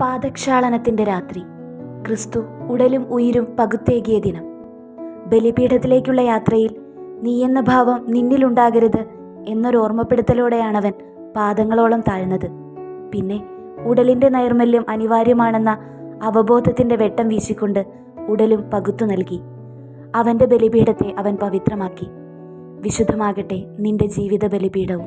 പാദക്ഷാളനത്തിന്റെ രാത്രി. ക്രിസ്തു ഉടലും ഉയിരും പകുത്തേകിയ ദിനം. ബലിപീഠത്തിലേക്കുള്ള യാത്രയിൽ നീ എന്ന ഭാവം നിന്നിലുണ്ടാകരുത് എന്നൊരു അവൻ പാദങ്ങളോളം താഴ്ന്നത്. പിന്നെ ഉടലിന്റെ നൈർമല്യം അനിവാര്യമാണെന്ന അവബോധത്തിന്റെ വെട്ടം വീശിക്കൊണ്ട് ഉടലും പകുത്തു നൽകി. അവന്റെ ബലിപീഠത്തെ അവൻ പവിത്രമാക്കി. വിശുദ്ധമാകട്ടെ നിന്റെ ജീവിത ബലിപീഠവും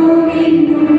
Amen.